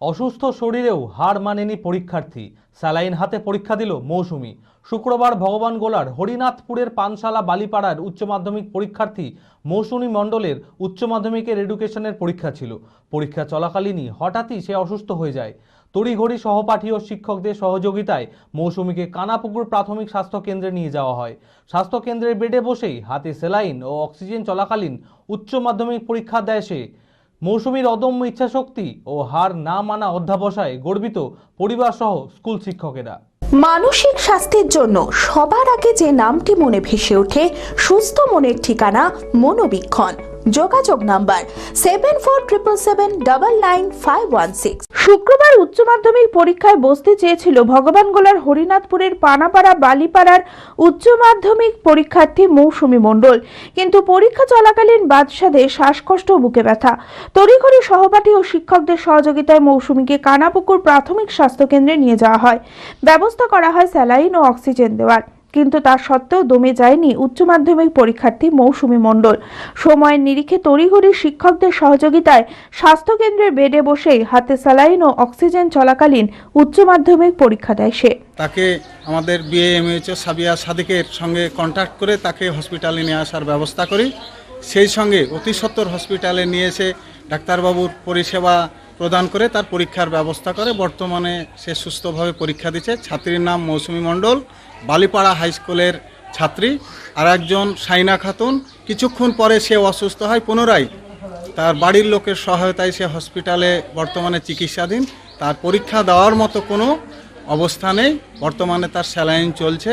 অসুস্থ শরীরেও হার মানেনি পরীক্ষার্থী। স্যালাইন হাতে পরীক্ষা দিল মৌসুমি। শুক্রবার ভগবান গোলার হরিনাথপুরের পানশালা বালিপাড়ার উচ্চ মাধ্যমিক পরীক্ষার্থী মৌসুমী মণ্ডলের উচ্চ মাধ্যমিকের এডুকেশনের পরীক্ষা ছিল। পরীক্ষা চলাকালীনই হঠাৎই সে অসুস্থ হয়ে যায়। তড়িঘড়ি সহপাঠী ও শিক্ষকদের সহযোগিতায় মৌসুমীকে কানাপুকুর প্রাথমিক স্বাস্থ্য কেন্দ্রে নিয়ে যাওয়া হয়। স্বাস্থ্য কেন্দ্রের বেডে বসেই হাতে সেলাইন ও অক্সিজেন চলাকালীন উচ্চ মাধ্যমিক পরীক্ষা দেয় সে। মৌসুমীর অদম্য ইচ্ছাশক্তি ও হার না মানা অধ্যাবসায় গর্বিত পরিবার সহ স্কুল শিক্ষকেরা। মানসিক স্বাস্থ্যের জন্য সবার আগে যে নামটি মনে ভেসে ওঠে, সুস্থ মনের ঠিকানা মনোবীক্ষণ। যোগাযোগ number seven four triple seven double nine five one six শুক্রবার উচ্চ মাধ্যমিক পরীক্ষায় বসতে চেয়েছিল ভগবানগোলার হরিনাথপুরের পানাপাড়া বালিপাড়ার উচ্চ মাধ্যমিক পরীক্ষার্থী মৌসুমী মণ্ডল। কিন্তু পরীক্ষা চলাকালীন বাদশাদে শ্বাসকষ্ট ও বুকে ব্যথা। তড়িঘড়ি সহপাঠী ও শিক্ষকদের সহযোগিতায় মৌসুমীকে কানাপুকুর প্রাথমিক স্বাস্থ্যকেন্দ্রে নিয়ে যাওয়া হয়। ব্যবস্থা করা হয় স্যালাইন ও অক্সিজেন দেওয়ার। কিন্তু তা সত্ত্বেও দমে যায়নি উচ্চ মাধ্যমিক পরীক্ষার্থী মৌসুমী মণ্ডল। সময়ের নিরিখে তড়িঘড়ি শিক্ষকদের সহযোগিতায় স্বাস্থ্যকেন্দ্রের বেডে বসেই হাতে স্যালাইন ও অক্সিজেন চলাকালীন উচ্চ মাধ্যমিক পরীক্ষা দেয় সে। তাকে আমাদের বিএএমএইচও সাবিয়া সাদিকের সঙ্গে কন্ট্যাক্ট করে তাকে হসপিটালে নিয়ে আসার ব্যবস্থা করি। সেই সঙ্গে অতি সত্বর হসপিটালে নিয়ে এসে ডাক্তারবাবুর পরিষেবা প্রদান করে, তার পরীক্ষার ব্যবস্থা করে। বর্তমানে সে সুস্থভাবে পরীক্ষা দিচ্ছে। ছাত্রীর নাম মৌসুমী মণ্ডল, বালিপাড়া হাই স্কুলের ছাত্রী আর একজন সাইনা খাতুন। কিছুক্ষণ পরে সে অসুস্থ হয় পুনরায়। তার বাড়ির লোকের সহায়তায় সে হসপিটালে বর্তমানে চিকিৎসাধীন। তার পরীক্ষা দেওয়ার মতো কোনো অবস্থা নেই। বর্তমানে তার স্যালাইন চলছে।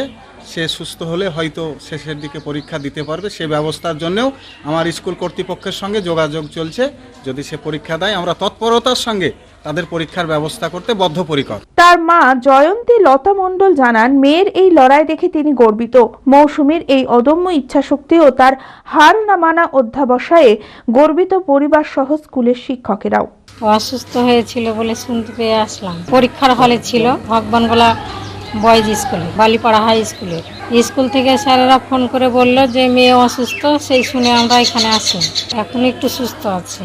সে সুস্থ হলে হয়তো শেষের দিকে পরীক্ষা দিতে পারবে। সে ব্যবস্থার জন্যও আমার স্কুল কর্তৃপক্ষের সঙ্গে যোগাযোগ চলছে। যদি সে পরীক্ষা দেয় আমরা তৎপরতার সঙ্গে তাদের পরীক্ষার ব্যবস্থা করতে বদ্ধপরিকর। তার মা জয়ন্তী লতা মণ্ডল জানান মেয়ের এই লড়াই দেখে তিনি গর্বিত। মৌসুমীর এই অদম্য ইচ্ছাশক্তি ও তার হার না মানা অধ্যাবসায়ে গর্বিত পরিবার সহ স্কুলের শিক্ষকেরাও। অসুস্থ হয়েছিল বলে শুনতে পেয়ে আসলাম। পরীক্ষার হলে ছিল। ভগবানগোলা বয়েজ স্কুলে, বালিপাড়া হাই স্কুলে। স্কুল থেকে স্যারেরা ফোন করে বলল যে, মেয়ে অসুস্থ, সেই শুনে আমরা এখানে আসি এখন একটু সুস্থ আছে।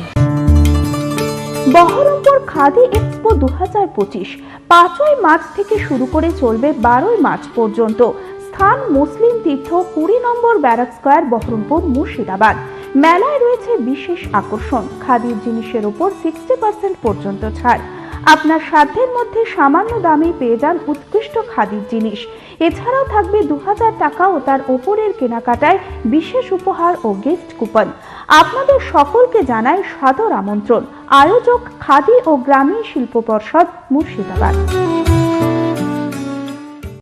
বহরমপুর খাদি এক্সপো দু হাজার পঁচিশ। পাঁচই মার্চ থেকে শুরু করে চলবে বারোই মার্চ পর্যন্ত। স্থান মুসলিম তীর্থ কুড়ি number barrack square, Baharampur, Murshidabad. মেলায় রয়েছে বিশেষ আকর্ষণ। খাদির জিনিসের উপর সিক্সটি পার্সেন্ট পর্যন্ত ছাড়। আপনার সাধ্যের মধ্যে সামান্য দামে পেয়ে যান উৎকৃষ্ট খাদির জিনিস। এছাড়াও থাকবে দু হাজার টাকা ও তার ওপরের কেনাকাটায় বিশেষ উপহার ও গিফট কুপন। আপনাদের সকলকে জানাই সাদর আমন্ত্রণ। আয়োজক খাদি ও গ্রামীণ শিল্প পর্ষদ মুর্শিদাবাদ।